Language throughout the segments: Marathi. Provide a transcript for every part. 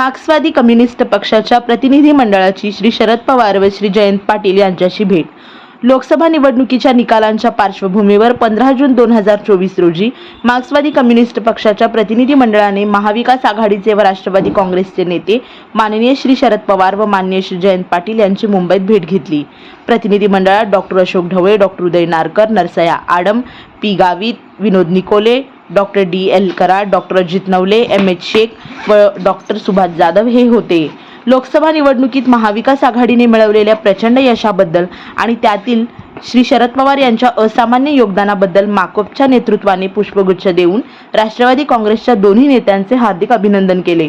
मार्क्सवादी कम्युनिस्ट पक्षाच्या प्रतिनिधी मंडळाची श्री शरद पवार व श्री जयंत पाटील यांच्याशी भेट. लोकसभा निवडणुकीच्या निकालांच्या पार्श्वभूमीवर पंधरा जून दोन हजार चोवीस रोजी मार्क्सवादी कम्युनिस्ट पक्षाच्या प्रतिनिधी मंडळाने महाविकास आघाडीचे व राष्ट्रवादी काँग्रेसचे नेते माननीय श्री शरद पवार व माननीय श्री जयंत पाटील यांची मुंबईत भेट घेतली. प्रतिनिधी मंडळात doctor Ashok Dhawale doctor Uday Narkar Narsayya Adam P Gavit Vinod Nikole doctor D L Karad doctor Ajit Navale M H Shaikh व डॉक्टर सुभाष जाधव हे होते. लोकसभा निवडणुकीत महाविकास आघाडीने मिळवलेल्या प्रचंड यशाबद्दल आणि त्यातील श्री शरद पवार यांच्या असामान्य योगदानाबद्दल माकोपच्या नेतृत्वाने पुष्पगुच्छ देऊन राष्ट्रवादी काँग्रेसच्या दोन्ही नेत्यांचे हार्दिक अभिनंदन केले.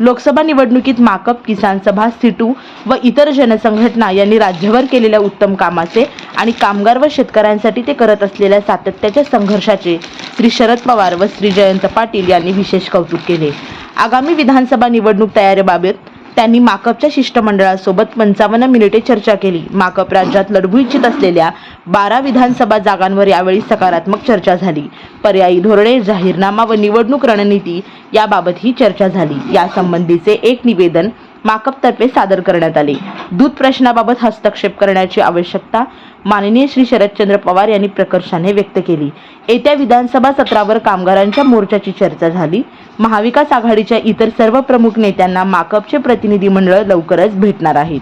लोकसभा निवडणुकीत माकप किसान सभा सिटू व इतर जनसंघटना यांनी राज्यभर केलेल्या उत्तम कामाचे आणि कामगार व शेतकऱ्यांसाठी ते करत असलेल्या सातत्याच्या संघर्षाचे श्री शरद पवार व श्री जयंत पाटील यांनी विशेष कौतुक केले. आगामी विधानसभा निवडणूक तयारीबाबत त्यांनी माकपच्या शिष्टमंडळासोबत पंचावन्न मिनिटे चर्चा केली. माकप राज्यात लढवू इच्छित असलेल्या बारा विधानसभा जागांवर यावेळी सकारात्मक चर्चा झाली. पर्यायी धोरणे जाहीरनामा व निवडणूक रणनीती याबाबत ही चर्चा झाली. यासंबंधीचे एक निवेदन माकपतर्फे सादर करण्यात आले. दूध प्रश्नाबाबत हस्तक्षेप करण्याची आवश्यकता माननीय श्री शरदचंद्र पवार यांनी प्रकर्षाने व्यक्त केली. येत्या विधानसभा सत्रावर कामगारांच्या मोर्चाची चर्चा झाली. महाविकास आघाडीच्या इतर सर्व प्रमुख नेत्यांना माकपचे प्रतिनिधी मंडळ लवकरच भेटणार आहेत